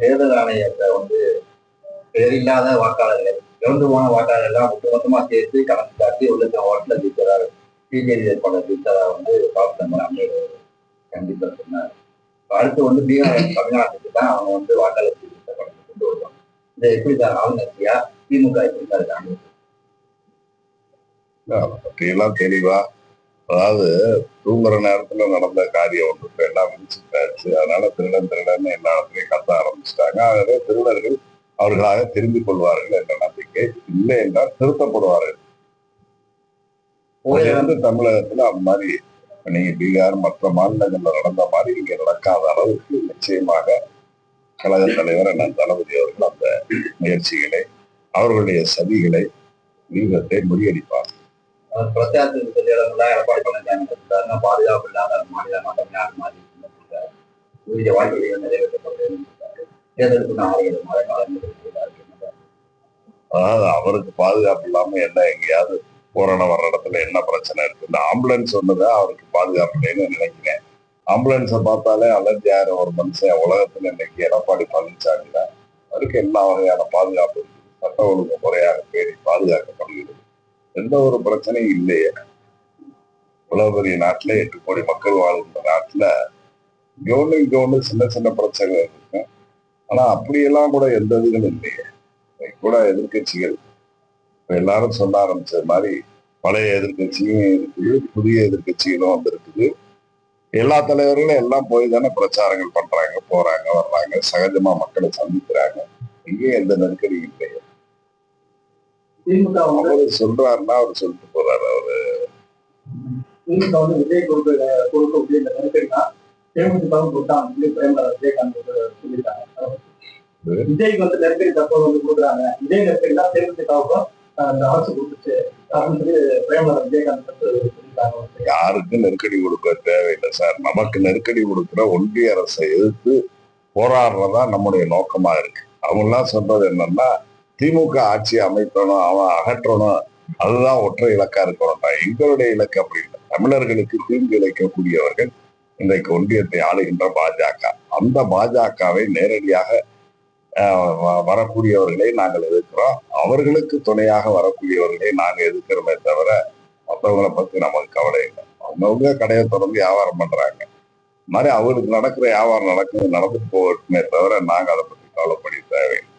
தேர்தல் ஆணையத்தை வந்து பேரில்லாத வாக்காளர்கள் இறந்து போன வாக்காளர்கள் எல்லாம் ஒட்டுமொத்தமா சேர்த்து கணக்கு காட்டி உள்ள லட்சம் ஓட்டுல ஜெயிச்சதா பிஜேபி வேட்பாளர் ஜெயிச்சதா வந்து பாக்சம்பர் அம்மையோட கண்டிப்பா சொன்னார். அடுத்து வந்து பீகார் தமிழ்நாட்டுக்கு தான் அவங்க வந்து வாக்காளர் திருத்த படத்தை கொண்டு வருவாங்க. இதை எப்படி சார் ஆளுங்கட்சியா திமுக எப்படி சார் இருக்காங்க? அதை தெளிவா அதாவது தூங்குற நேரத்துல நடந்த காரியம் ஒன்று இப்ப எல்லாம் விழிச்சுட்டாச்சு அதனால திருடன் திருடன்னு எல்லா இடத்துலயும் கத்த ஆரம்பிச்சிட்டாங்க. ஆகவே திருடர்கள் அவர்களாக திரும்பிக் கொள்வார்கள் என்ற நம்பிக்கை இல்லை என்றால் திருத்தப்படுவார்கள். வந்து தமிழகத்துல அந்த மாதிரி நீங்க பீகார் மற்ற மாநிலங்கள்ல நடந்த மாதிரி இங்க நடக்காத அளவுக்கு நிச்சயமாக கழக தலைவர் அண்ணன் தளபதி அவர்கள் அந்த முயற்சிகளை அவர்களுடைய சதிகளை வீரத்தை முறியடிப்பார். பிரச்சாரத்துக்கு சில இடங்கள்லாம் எடப்பாடி பழனிசாமி சொல்றாருன்னா பாதுகாப்பு இல்லாத மாநில மாற்றம் யார் மாதிரி உரிய வாய்ப்புகள் நிறைவேற்றப்பட்டு தேர்தலுக்கு நாலு ஏழு மாத அதாவது அவருக்கு பாதுகாப்பு இல்லாம என்ன எங்கேயாவது போராட வர்ற இடத்துல என்ன பிரச்சனை இருக்கு? இந்த ஆம்புலன்ஸ் ஒண்ணுத அவருக்கு பாதுகாப்பு இல்லைன்னு நினைக்கிறேன். ஆம்புலன்ஸை பார்த்தாலே அலர்ஜி ஆகிற ஒரு மனுஷன் உலகத்துல இன்னைக்கு எடப்பாடி பழனிசாமி தான் அவருக்கு எல்லா வகையான பாதுகாப்பு சட்ட ஒழுங்கு முறையாக பேணி பாதுகாக்க எந்த ஒரு பிரச்சனையும் இல்லையே. இவ்வளவு பெரிய நாட்டுல எட்டு கோடி மக்கள் வாழ்கின்ற நாட்டுல இங்க ஒண்ணு சின்ன சின்ன பிரச்சனைகள் இருக்கு. ஆனா அப்படியெல்லாம் கூட எந்த இதுகளும் இல்லையே. கூட எதிர்க்கட்சிகள் இப்ப எல்லாரும் சொல்ல ஆரம்பிச்ச மாதிரி பழைய எதிர்க்கட்சியும் இருக்குது புதிய எதிர்க்கட்சிகளும் வந்திருக்குது. எல்லா தலைவர்களும் எல்லாம் போய் தானே பிரச்சாரங்கள் பண்றாங்க போறாங்க வர்றாங்க சகஜமா மக்களை சந்திக்கிறாங்க. இங்கேயும் எந்த நெருக்கடியும் திமுக அவரு சொல்றாருன்னா அவர் சொல்லிட்டு போறாரு அவரு. திமுக வந்து விஜய் கொடுக்க கொடுக்கக்கூடிய இந்த நெருக்கடினா தேமுதிகவும் கொடுத்தாங்க சொல்லி பிரேமலர் விஜயகாந்த் சொல்லியிருக்காங்க. விஜய்க்கு வந்து நெருக்கடி தற்போது வந்து கொடுக்குறாங்க. இதே நெருக்கடி தான் தேமுதிகவுக்கும் அந்த அரசு கொடுத்துச்சு. அப்படின்னு சொல்லி விஜயகாந்த் சொல்லியிருக்காங்க. யாருக்கும் நெருக்கடி கொடுக்க தேவையில்லை சார். நமக்கு நெருக்கடி கொடுக்கிற ஒன்றிய அரசை எதிர்த்து போராடுறதா நம்முடைய நோக்கமா இருக்கு. அவங்க எல்லாம் சொல்றது என்னன்னா திமுக ஆட்சி அமைக்கணும் அவன் அகற்றணும். அதுதான் ஒற்றை இலக்கா இருக்கணும்டா எங்களுடைய இலக்கு அப்படி இல்லை. தமிழர்களுக்கு தீங்கு இழைக்கக்கூடியவர்கள் இன்றைக்கு ஒன்றியத்தை ஆளுகின்ற பாஜக. அந்த பாஜகவை நேரடியாக ஆஹ், வரக்கூடியவர்களை நாங்கள் எதிர்க்கிறோம். அவர்களுக்கு துணையாக வரக்கூடியவர்களை நாங்கள் எதிர்க்கிறோமே தவிர மற்றவங்களை பத்தி நமக்கு கவலை இல்லை. அவங்கவுங்க கடையை திறந்து வியாபாரம் பண்றாங்க. இந்த மாதிரி அவங்களுக்கு நடக்கிற வியாபாரம் நடக்குது நடந்துட்டு போகட்டுமே தவிர நாங்கள் அதை பத்தி கவலைப்படி தேவையில்லை.